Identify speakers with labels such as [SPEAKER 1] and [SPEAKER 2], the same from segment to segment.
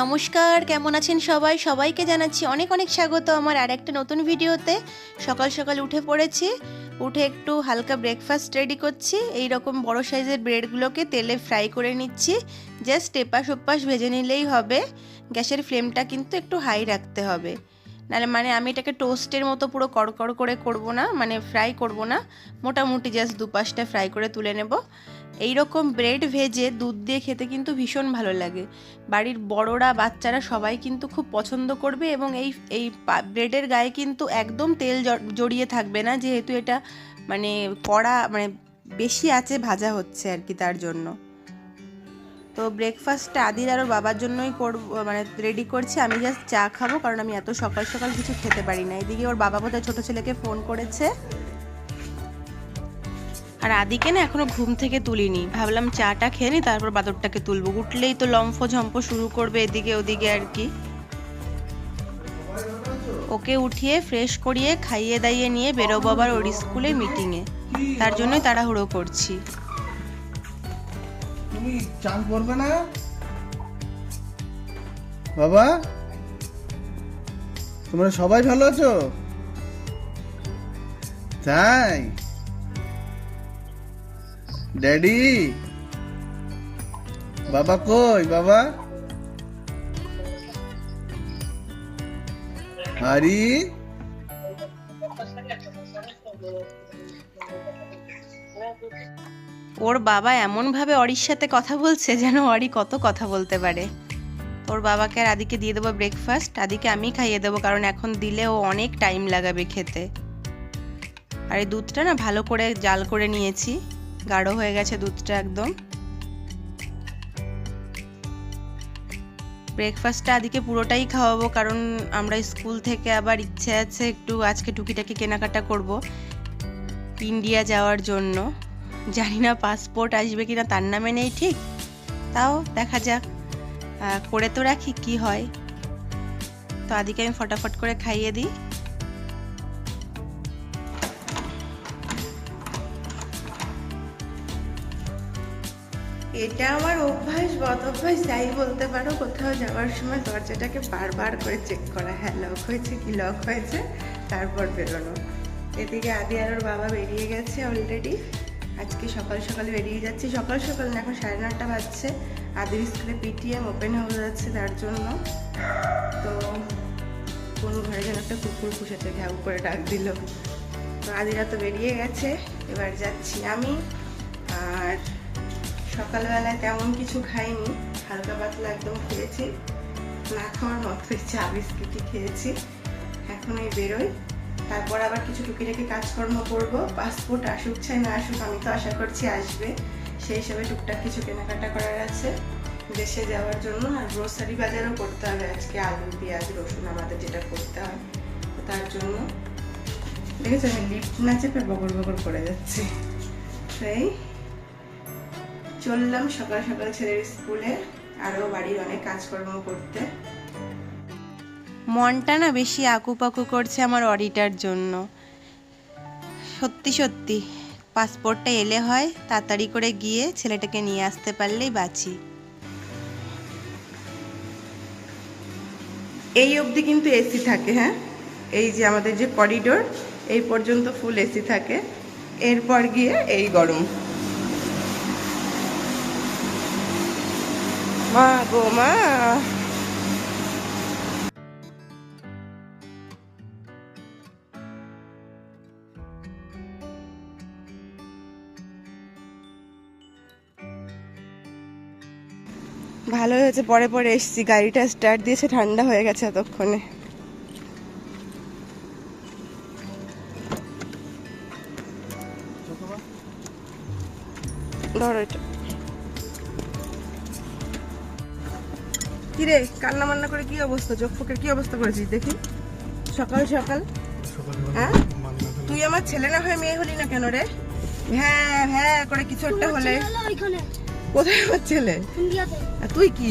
[SPEAKER 1] নমস্কার, কেমন আছেন সবাই? সবাইকে জানাচ্ছি অনেক অনেক স্বাগত আমার আর একটা নতুন ভিডিওতে। সকাল সকাল উঠে পড়েছি, উঠে একটু হালকা ব্রেকফাস্ট রেডি করছি। এই রকম বড় সাইজের ব্রেডগুলোকে তেলে ফ্রাই করে নিচ্ছি। জাস্ট এপাশ ওপাশ ভেজে নিলেই হবে। গ্যাসের ফ্লেমটা কিন্তু একটু হাই রাখতে হবে। নাহলে মানে আমি এটাকে টোস্টের মতো পুরো কড়কড় করে করব না মানে ফ্রাই করব না। মোটামুটি জাস্ট দুপাশটা ফ্রাই করে তুলে নেব। এই রকম ব্রেড ভেজে দুধ দিয়ে খেতে কিন্তু ভীষণ ভালো লাগে। বাড়ির বড়রা, বাচ্চারা সবাই কিন্তু খুব পছন্দ করবে এবং এই এই ব্রেডের গায়ে কিন্তু একদম তেল জড়িয়ে থাকবে না, যেহেতু এটা মানে কড়া মানে বেশি আছে ভাজা হচ্ছে আর কি তার জন্য। তো ব্রেকফাস্টটা আদির আর ওর বাবার জন্যই করব মানে রেডি করছি। আমি জাস্ট চা খাব, কারণ আমি এত সকাল সকাল কিছু খেতে পারি না। এদিকে ওর বাবা বোধহয় ছোটো ছেলেকে ফোন করেছে। আর আদিকে না এখনও ঘুম থেকে তুলিনি। ভাবলাম চাটা খেয়ে নি, তারপর বাদরটাকে তুলবো। উঠলেই তো লম্ফ ঝম্প শুরু করবে এদিকে ওদিকে আর কি। ওকে উঠিয়ে ফ্রেশ করিয়ে, খাইয়ে দাইয়ে নিয়ে বেরোবো আবার ওর স্কুলে মিটিংয়ে তার জন্যই তাড়াহুড়ো করছি।
[SPEAKER 2] চান করবে না। বাবা তোমরা সবাই ভালো আছো? তাই? ড্যাডি বাবা কই? বাবা? হারি?
[SPEAKER 1] ওর বাবা এমনভাবে অরির সাথে কথা বলছে যেন অরি কত কথা বলতে পারে। ওর বাবাকে আর আদিকে দিয়ে দেবো ব্রেকফাস্ট আদিকে আমি খাইয়ে দেবো কারণ এখন দিলে ও অনেক টাইম লাগাবে খেতে। আর এই দুধটা না ভালো করে জাল করে নিয়েছি, গাঢ় হয়ে গেছে দুধটা একদম। ব্রেকফাস্টটা আদিকে পুরোটাই খাওয়াবো কারণ আমরা স্কুল থেকে আবার ইচ্ছে আছে একটু আজকে টুকিটাকি কেনাকাটা করব। ইন্ডিয়া যাওয়ার জন্য। জানি না পাসপোর্ট আসবে কিনা, তার নামে নেই ঠিক। তাও দেখা যাক করে তো রাখি কি হয়। তো আদিকে আমি ফটাফট করে খাইয়ে দিই। এটা আমার অভ্যাস বদ অভ্যাস যাই বলতে পারো, কোথাও যাওয়ার সময় দরজাটাকে বারবার করে চেক করা। হ্যাঁ লক হয়েছে কি লক হয়েছে, তারপর বেরোনো। এদিকে আদি আর ওর বাবা বেরিয়ে গেছে অলরেডি আজকে সকাল সকাল বেরিয়ে যাচ্ছি। সকাল সকাল না, এখন সাড়ে নটা বাজছে। আদির স্কুলে পিটিএম ওপেন হয়ে যাচ্ছে তার জন্য। তো কোন ঘরে যেন একটা কুকুর পুষেছে, ঘ্যাউ করে ডাক দিল। তো আদিরা তো বেরিয়ে গেছে। এবার যাচ্ছি আমি। আর সকালবেলায় তেমন কিছু খাইনি। হালকা পাতলা একদম খেয়েছি। না খাওয়ার মতো চা বিস্কিটই খেয়েছি। এখন এই বেরোই। তারপর আবার কিছু টুকিটাকি কাজকর্ম করব। পাসপোর্ট আসুক চাই না আসুক, আমি তো আশা করছি আসবে। সেই হিসাবে টুকটাক কিছু কেনাকাটা করার আছে। দেশে যাওয়ার জন্য আর গ্রোসারি বাজারও করতে হবে। আজকে আলু, পেঁয়াজ, রসুন আমাদের যেটা করতে হয়, তার জন্য। দেখেছ, আমি লিফট না চেপে বগর বগর করে যাচ্ছি। সেই। চললাম সকাল সকাল ছেলের স্কুলে আরও বাড়ির অনেক কাজকর্ম করতে। মনটা না বেশি আকুপাকু করছে আমার অডিটার জন্য। সত্যি সত্যি পাসপোর্টটা এলে হয়, তাড়াতাড়ি করে গিয়ে ছেলেটাকে নিয়ে আসতে পারলেই বাঁচি। এই অবধি কিন্তু এসি থাকে হ্যাঁ? এই যে আমাদের যে করিডোর এই পর্যন্ত ফুল এসি থাকে। এরপর গিয়ে এই গরম। মা গো, মা! ভালো হয়েছে, পরে পরে এসছি। গাড়িটা স্টার্ট দিয়েছে, ঠান্ডা হয়ে গেছে এতক্ষণে। ধরো এটা। কিরে, কান্না মান্না করে কি অবস্থা? চোখ ফোকের কি অবস্থা করেছিস দেখি? সকাল সকাল। হ্যাঁ? তুই আমার ছেলে না হয়ে মেয়ে হলি না কেন রে? হ্যাঁ হ্যাঁ করে কিছু একটা হলে। কোথায় আমার ছেলে? আর তুই কি?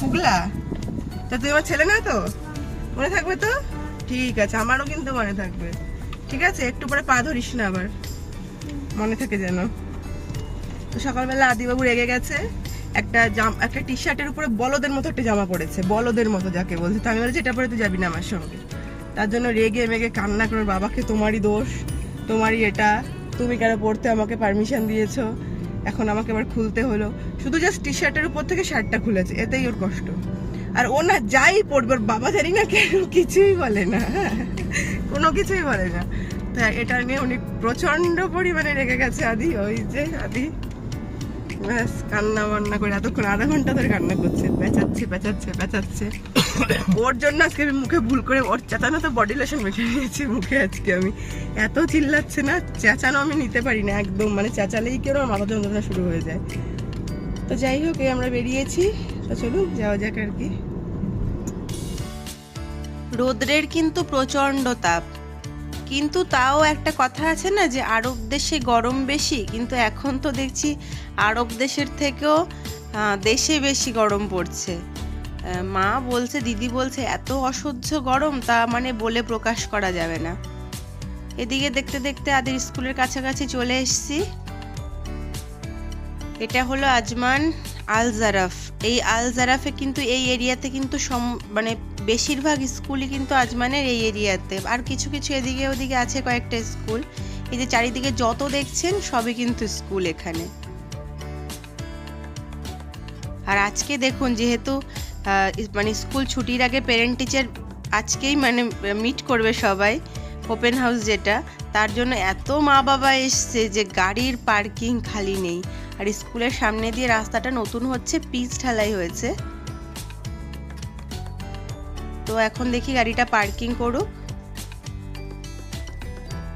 [SPEAKER 3] ফুগলা।
[SPEAKER 1] তা তুই আমার ছেলে না তো? মনে থাকবে তো? ঠিক আছে আমারও কিন্তু মনে থাকবে। ঠিক আছে একটু পরে পা ধরিস না আবার। মনে থাকে যেন। তো সকালবেলা আদিবাবু রেগে গেছে। একটা জাম একটা টি শার্টের উপরে বলদের মতো একটা জামা পড়েছে। বলদের মতো যাকে বলছে। তো আমি বলেছি এটা পরে তুই যাবি না আমার সঙ্গে। তার জন্য রেগে মেগে কান্না করে বাবাকে তোমারই দোষ তোমারই এটা। তুমি কেন পড়তে আমাকে পারমিশন দিয়েছ? এখন আমাকে আবার খুলতে হলো। শুধু জাস্ট টি শার্টের উপর থেকে শার্টটা খুলেছে, এতেই ওর কষ্ট। আর ও না যাই পড়বে, ওর বাবা জানি না কেন কিছুই বলে না। কোনো কিছুই বলে না। তা এটা নিয়ে উনি প্রচণ্ড পরিমাণে রেগে গেছে, আদি, ওই যে আদি। ব্যাস, কান্না বান্না করে, এতক্ষণ আধা ঘণ্টা ধরে কান্না করছে, পেঁচাচ্ছে পেঁচাচ্ছে পেঁচাচ্ছে। ওর জন্য আজকে আমি মুখে ভুল করে, ওর চেঁচানো তো বডি লোশন মেখে নিয়েছি মুখে আজকে আমি। এত চিল্লাচ্ছে না, চেঁচানো আমি নিতে পারি না একদম মানে চেঁচালেই কেউ আমার মাথা যন্ত্রণা শুরু হয়ে যায়। তো যাই হোক, এই আমরা বেরিয়েছি, তো চলুন যাওয়া যাক আর কি। রোদ্রের কিন্তু প্রচণ্ড তাপ। কিন্তু তাও একটা কথা আছে না যে, আরব দেশে গরম বেশি, কিন্তু এখন তো দেখছি আরব দেশের থেকেও দেশে বেশি গরম পড়ছে। মা বলছে, দিদি বলছে, এত অসহ্য গরম, তা মানে বলে প্রকাশ করা যাবে না। এদিকে দেখতে দেখতে আদের স্কুলের কাছাকাছি চলে এসেছি। এটা হলো আজমান আল জারাফ। এই আল জারাফে কিন্তু, এই এরিয়াতে কিন্তু সম মানে বেশিরভাগ স্কুলই কিন্তু আজমানের এই এরিয়াতে। আর কিছু কিছু এদিকে ওদিকে আছে কয়েকটা স্কুল। এই যে চারিদিকে যত দেখছেন, সবই কিন্তু স্কুল এখানে। আর আজকে দেখুন, যেহেতু মানে স্কুল ছুটির আগে প্যারেন্ট টিচার আজকেই মানে মিট করবে সবাই ওপেন হাউস যেটা। তার জন্য এত মা বাবা এসছে যে গাড়ির পার্কিং খালি নেই। আর স্কুলের সামনে দিয়ে রাস্তাটা নতুন হচ্ছে, পিচ ঢালাই হয়েছে। তো এখন দেখি গাড়িটা পার্কিং করুক।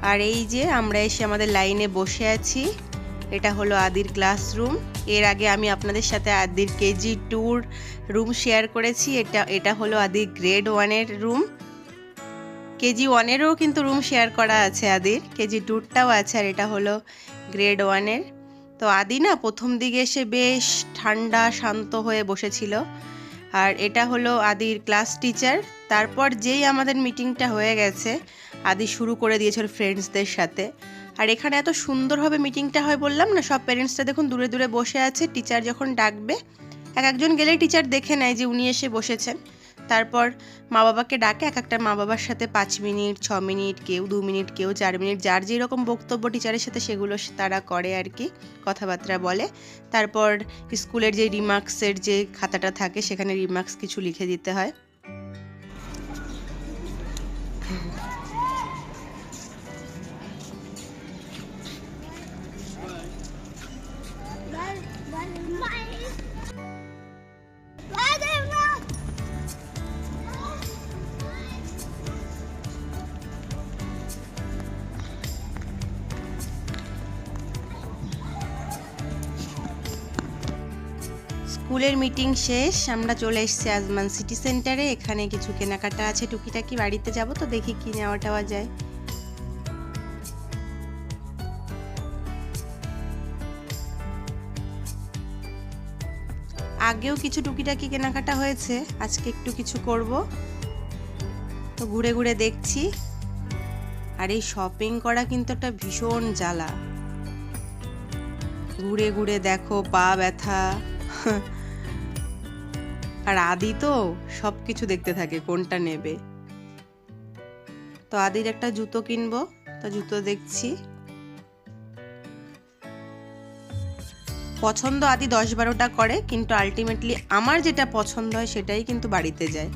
[SPEAKER 1] আর এই যে আমরা এসে আমাদের লাইনে বসে আছি। এটা হলো আদির ক্লাসরুম এর আগে আমি আপনাদের সাথে আদির কেজি টুর রুম শেয়ার করেছি। এটা এটা হলো আদির গ্রেড ওয়ানের রুম কেজি ওয়ানেরও কিন্তু রুম শেয়ার করা আছে আদির। কেজি টুরটাও আছে আর এটা হলো গ্রেড ওয়ানের তো আদি না প্রথম দিকে এসে বেশ ঠান্ডা, শান্ত হয়ে বসেছিল। আর এটা হলো আদির ক্লাস টিচার তারপর যেই আমাদের মিটিংটা হয়ে গেছে, আদি শুরু করে দিয়েছিল ফ্রেন্ডসদের সাথে। আর এখানে এত সুন্দরভাবে মিটিংটা হয় বললাম না, সব প্যারেন্টসরা দেখুন দূরে দূরে বসে আছে। টিচার যখন ডাকবে এক একজন গেলে টিচার দেখে নেয় যে উনি এসে বসেছেন। তারপর মা বাবাকে ডাকে, এক একটা মা বাবার সাথে পাঁচ মিনিট, ছ মিনিট, কেউ দু মিনিট, কেউ চার মিনিট, যার যেরকম বক্তব্য টিচারের সাথে সেগুলো তারা করে আর কি, কথাবার্তা বলে। তারপর স্কুলের যে রিমার্কসের যে খাতাটা থাকে, সেখানে রিমার্কস কিছু লিখে দিতে হয়। স্কুলের মিটিং শেষ, আমরা চলে এসেছি আজমান সিটি সেন্টারে। এখানে কিছু কেনাকাটা আছে, টুকিটাকি বাড়িতে যাব তো দেখি কি নেওয়া টাওয়া যায়। আগেও কিছু টুকিটাকি কেনাকাটা হয়েছে, আজকে একটু কিছু করব। তো ঘুরে ঘুরে দেখছি। আর এই শপিং করা কিন্তু একটা ভীষণ জ্বালা। ঘুরে ঘুরে দেখো, পা ব্যথা। আর আদি তো সব কিছু দেখতে থাকে, কোনটা নেবে? তো আদির একটা জুতো কিনবো, তো জুতো দেখছি। পছন্দ আদি দশ বারোটা করে, কিন্তু আলটিমেটলি আমার যেটা পছন্দ হয় সেটাই কিন্তু বাড়িতে যায়।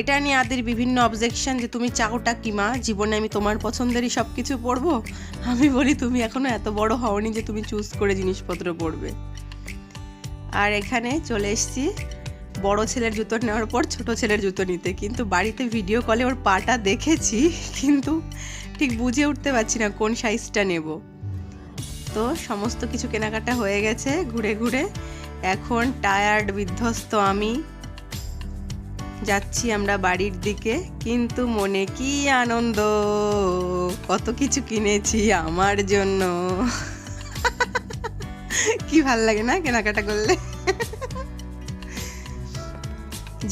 [SPEAKER 1] এটা নিয়ে আদির বিভিন্ন অবজেকশন যে তুমি চাওটা কি মা? জীবনে আমি তোমার পছন্দেরই সব কিছু পরবো? আমি বলি, তুমি এখনও এত বড় হওনি যে তুমি চুজ করে জিনিসপত্র পরবে। আর এখানে চলে এসেছি। বড় ছেলের জুতো নেওয়ার পর ছোট ছেলের জুতো নিতে। কিন্তু বাড়িতে ভিডিও কলে ওর পাটা দেখেছি, কিন্তু ঠিক বুঝে উঠতে পারছি না কোন সাইজটা নেব। তো সমস্ত কিছু কেনাকাটা হয়ে গেছে ঘুরে ঘুরে। এখন টায়ার্ড বিধ্বস্ত আমি। যাচ্ছি আমরা বাড়ির দিকে, কিন্তু মনে কি আনন্দ? কত কিছু কিনেছি আমার জন্য। কি ভালো লাগে না কেনাকাটা করলে?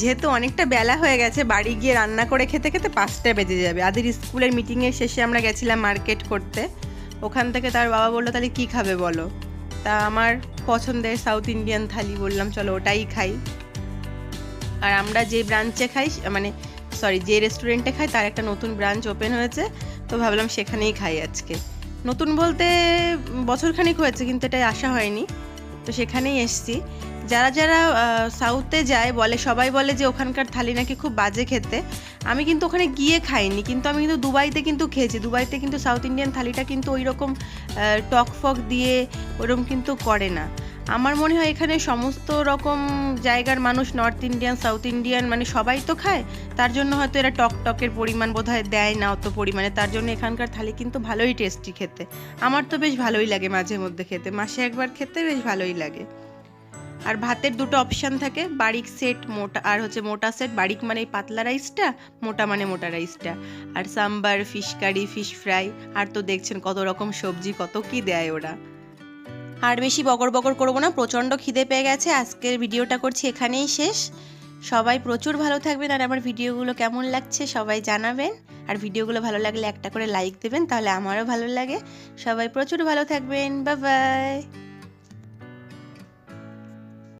[SPEAKER 1] যেহেতু অনেকটা বেলা হয়ে গেছে, বাড়ি গিয়ে রান্না করে খেতে খেতে পাঁচটা বেজে যাবে। আদির স্কুলের মিটিংয়ের শেষে আমরা গেছিলাম মার্কেট করতে। ওখান থেকে তার বাবা বলল, তাহলে কী খাবে বলো? তা আমার পছন্দের সাউথ ইন্ডিয়ান থালি বললাম, চলো ওটাই খাই। আর আমরা যে ব্রাঞ্চে খাই মানে সরি যে রেস্টুরেন্টে খাই, তার একটা নতুন ব্রাঞ্চ ওপেন হয়েছে। তো ভাবলাম সেখানেই খাই আজকে। নতুন বলতে বছরখানিক হয়েছে, কিন্তু এটাই আসা হয়নি। তো সেখানেই এসছি। যারা যারা সাউথে যায়, বলে, সবাই বলে যে ওখানকার থালি নাকি খুব বাজে খেতে। আমি কিন্তু ওখানে গিয়ে খাইনি, কিন্তু আমি কিন্তু দুবাইতে কিন্তু খেয়েছি। দুবাইতে কিন্তু সাউথ ইন্ডিয়ান থালিটা কিন্তু ওই রকম টক ফক দিয়ে ওরকম কিন্তু করে না। আমার মনে হয় এখানে সমস্ত রকম জায়গার মানুষ নর্থ ইন্ডিয়ান সাউথ ইন্ডিয়ান মানে সবাই তো খায়, তার জন্য হয়তো এরা টক টকের পরিমাণ বোধহয় দেয় না অত পরিমাণে। তার জন্য এখানকার থালি কিন্তু ভালোই টেস্টি খেতে। আমার তো বেশ ভালোই লাগে মাঝে মধ্যে খেতে। মাসে একবার খেতে বেশ ভালোই লাগে। আর ভাতের দুটো অপশান থাকে, বারিক সেট মোটা, আর হচ্ছে মোটা সেট বারিক মানে পাতলা রাইসটা মোটা মানে মোটা রাইসটা আর sambar fish curry fish fry আর তো দেখছেন কত রকম সবজি, কত কি দেয় ওরা। আর বেশি বকর বকর করব না, প্রচণ্ড খিদে পেয়ে গেছে, আজকের ভিডিওটা করছি এখানেই শেষ। সবাই প্রচুর ভালো থাকবেন, আর আমার ভিডিওগুলো কেমন লাগছে সবাই জানাবেন। আর ভিডিওগুলো ভালো লাগলে একটা করে লাইক দেবেন, তাহলে আমারও ভালো লাগে। সবাই প্রচুর ভালো থাকবেন বা বাই